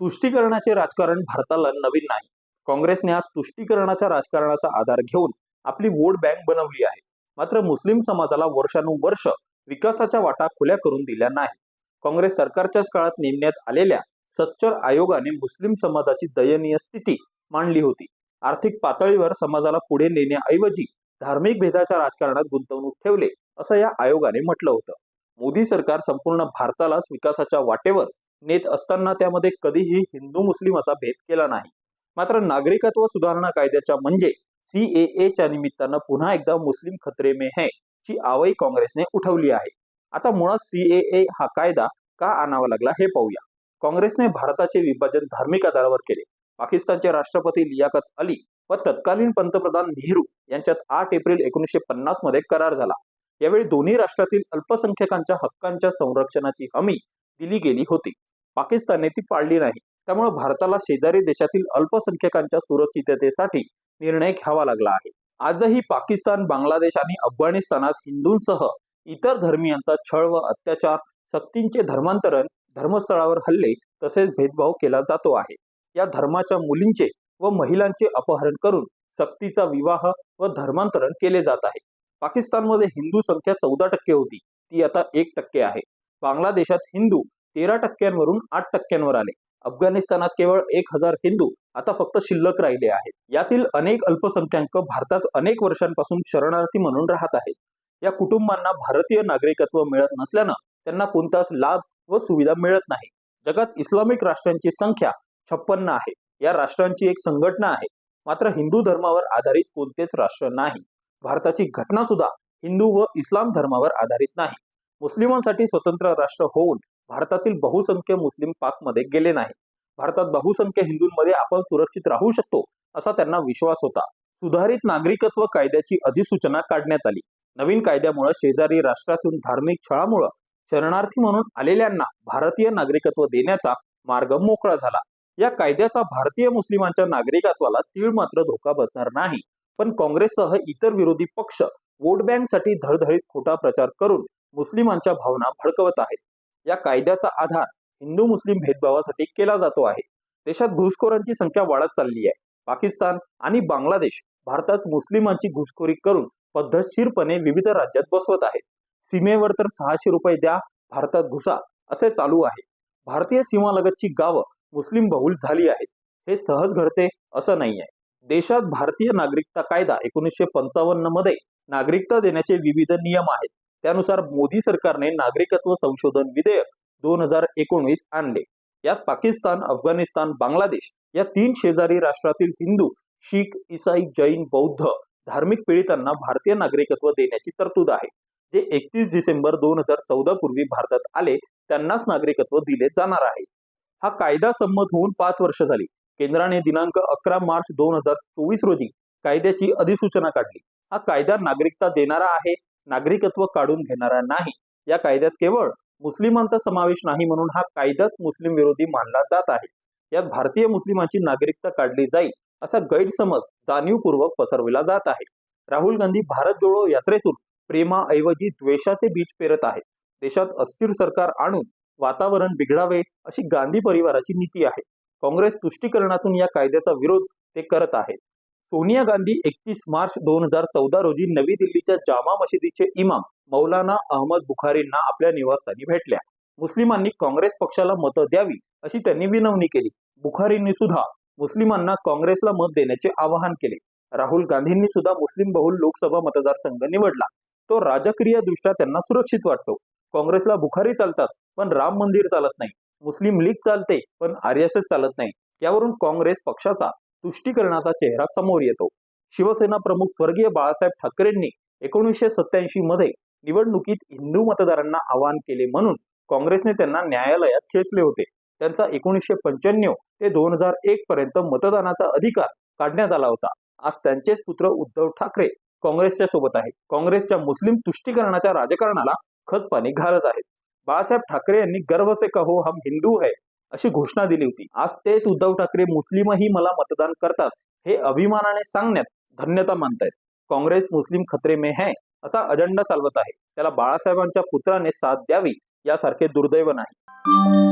तुष्टीकरणाचे राजकारण भारताला नवीन नाही. काँग्रेसने आज तुष्टीकरणाच्या राजकारणाचा आधार घेऊन आपली वोट बँक बनवली आहे. मात्र मुस्लिम समाजाला वर्षानुवर्ष विकासाच्या वाटा खुल्या करून दिल्या नाही. काँग्रेस सरकारच्याच काळात नेमण्यात आलेल्या सच्चर आयोगाने मुस्लिम समाजाची दयनीय स्थिती मांडली होती. आर्थिक पातळीवर समाजाला पुढे नेण्याऐवजी धार्मिक भेदाच्या राजकारणात गुंतवणूक ठेवले असं या आयोगाने म्हटलं होतं. मोदी सरकार संपूर्ण भारतालाच विकासाच्या वाटेवर नेत असताना त्यामध्ये कधीही हिंदू मुस्लिम असा भेद केला नाही. मात्र नागरिकत्व सुधारणा कायद्याच्या म्हणजे सीएएच्या निमित्तानं पुन्हा एकदा मुस्लिम खतरे में है ची आवई काँग्रेसने उठवली आहे. आता मुळात सीएए हा कायदा का आणावा लागला हे पाहूया. काँग्रेसने भारताचे विभाजन धार्मिक आधारावर केले. पाकिस्तानचे राष्ट्रपती लियाकत अली व तत्कालीन पंतप्रधान नेहरू यांच्यात आठ एप्रिल एकोणीसशे पन्नासमध्ये करार झाला. यावेळी दोन्ही राष्ट्रातील अल्पसंख्याकांच्या हक्कांच्या संरक्षणाची हमी दिली गेली होती. पाकिस्तानने ती पाळली नाही. त्यामुळे भारताला शेजारी देशातील अल्पसंख्याकांच्या सुरक्षिततेसाठी निर्णय घ्यावा लागला आहे. आजही पाकिस्तान बांगलादेश आणि अफगाणिस्तानात हिंदूंसह इतर धर्मियांचा छळ व अत्याचार सक्तींचे धर्मांतरण धर्मस्थळावर हल्ले तसेच भेदभाव केला जातो आहे. या धर्माच्या मुलींचे व महिलांचे अपहरण करून सक्तीचा विवाह व धर्मांतरण केले जात आहे. पाकिस्तानमध्ये हिंदू संख्या चौदा टक्के होती. ती आता एक टक्के आहे. बांगलादेशात हिंदू तेरा टक्क्यांवरून आठ टक्क्यांवर आले. अफगाणिस्तानात केवळ एक हजार हिंदू आता फक्त शिल्लक राहिले आहेत. यातील अनेक अल्पसंख्याक भारतात अनेक वर्षांपासून शरणार्थी म्हणून राहत आहेत. या कुटुंबांना भारतीय नागरिकत्व मिळत नसल्यानं त्यांना कोणताच लाभ व सुविधा मिळत नाही. जगात इस्लामिक राष्ट्रांची संख्या छप्पन्न आहे. या राष्ट्रांची एक संघटना आहे. मात्र हिंदू धर्मावर आधारित कोणतेच राष्ट्र नाही. भारताची घटना सुद्धा हिंदू व इस्लाम धर्मावर आधारित नाही. मुस्लिमांसाठी स्वतंत्र राष्ट्र होऊन भारतातील बहुसंख्य मुस्लिम पाकमध्ये गेले नाही. भारतात बहुसंख्य हिंदूंमध्ये आपण सुरक्षित राहू शकतो असा त्यांना विश्वास होता. सुधारित नागरिकत्व कायद्याची अधिसूचना काढण्यात आली. नवीन कायद्यामुळे शेजारी राष्ट्रातून धार्मिक छळामुळे शरणार्थी म्हणून आलेल्यांना भारतीय नागरिकत्व देण्याचा मार्ग मोकळा झाला. या कायद्याचा भारतीय मुस्लिमांच्या नागरिकत्वाला तीळ मात्र धोका बसणार नाही. पण काँग्रेससह इतर विरोधी पक्ष वोट बँकसाठी धडधडीत खोटा प्रचार करून मुस्लिमांच्या भावना भडकवत आहेत. या कायद्याचा आधार हिंदू मुस्लिम भेदभावासाठी केला जातो आहे. देशात घुसखोरांची संख्या वाढत चालली आहे. पाकिस्तान आणि बांगलादेश भारतात मुस्लिमांची घुसखोरी करून पद्धतशीरपणे विविध राज्यात बसवत आहेत. सीमेवर तर सहाशे रुपये द्या भारतात घुसा असे चालू आहे. भारतीय सीमालगतची गावं मुस्लिम बहुल झाली आहेत. हे सहज घडते असं नाही आहे देशात भारतीय नागरिकता कायदा एकोणीसशे पंचावन्नमध्ये नागरिकता देण्याचे विविध नियम आहेत. त्यानुसार मोदी सरकारने नागरिकत्व संशोधन विधेयक दोन हजार एकोणवीस आणले. यात पाकिस्तान अफगाणिस्तान बांगलादेश या तीन शेजारी राष्ट्रातील हिंदू शीख इसाई जैन बौद्ध धार्मिक पीडितांना भारतीय नागरिकत्व देण्याची तरतूद आहे जे एकतीस डिसेंबर दोन हजार चौदा पूर्वी भारतात आले त्यांनाच नागरिकत्व दिले जाणार आहे. हा कायदा संमत होऊन पाच वर्ष झाली. केंद्राने दिनांक अकरा मार्च दोन हजार चोवीस रोजी कायद्याची अधिसूचना काढली. हा कायदा नागरिकता देणारा आहे नागरिकत्व काढून घेणारा नाही. या कायद्यात केवळ मुस्लिमांचा समावेश नाही म्हणून हा कायदाच मुस्लिम विरोधी मानला जात आहे. यात भारतीय मुस्लिमांची नागरिकता काढली जाईल असा गैरसमज जाणीवपूर्वक पसरविला जात आहे. राहुल गांधी भारत जोडो यात्रेतून प्रेमाऐवजी द्वेषाचे बीज पेरत आहेत. देशात अस्थिर सरकार आणून वातावरण बिघडावे अशी गांधी परिवाराची नीती आहे. काँग्रेस तुष्टीकरणातून या कायद्याचा विरोध ते करत आहेत. सोनिया गांधी एकतीस मार्च दोन हजार चौदा रोजी नवी दिल्लीच्या जामा मशिदीचे इमाम मौलाना अहमद बुखारींना आपल्या निवासस्थानी भेटल्या. मुस्लिमांनी काँग्रेस पक्षाला मतं द्यावी अशी त्यांनी विनवणी केली. बुखारींनी सुद्धा मुस्लिमांना काँग्रेसला मत देण्याचे आवाहन केले. राहुल गांधींनी सुद्धा मुस्लिम बहुल लोकसभा मतदारसंघ निवडला. तो राजकीय दृष्ट्या त्यांना सुरक्षित वाटतो. काँग्रेसला बुखारी चालतात पण राम मंदिर चालत नाही. मुस्लिम लीग चालते पण आर एस एस चालत नाही. यावरून काँग्रेस पक्षाचा तुष्टीकरणाचा चेहरा समोर येतो. शिवसेना प्रमुख स्वर्गीय बाळासाहेब ठाकरेंनी एकोणीसशे सत्याऐंशी मध्ये निवडणुकीत हिंदू मतदारांना आवाहन केले म्हणून काँग्रेसने त्यांना न्यायालयात खेचले होते. त्यांचा एकोणीसशे पंच्याण्णव ते दोन हजार एक पर्यंत मतदानाचा अधिकार काढण्यात आला होता. आज त्यांचेच पुत्र उद्धव ठाकरे काँग्रेसच्या सोबत आहेत. काँग्रेसच्या मुस्लिम तुष्टीकरणाच्या राजकारणाला खतपाणी घालत आहेत. बाळासाहेब ठाकरे यांनी गर्व से कहो हम हिंदू है. अशी घोषणा दिली होती. आज तेच उद्धव ठाकरे मुस्लिमही मला मतदान करतात हे अभिमानाने सांगण्यात धन्यता मानतायत. काँग्रेस मुस्लिम खतरे में है असा अजेंडा चालवत आहे. त्याला बाळासाहेबांच्या पुत्राने साथ द्यावी यासारखे दुर्दैव नाही.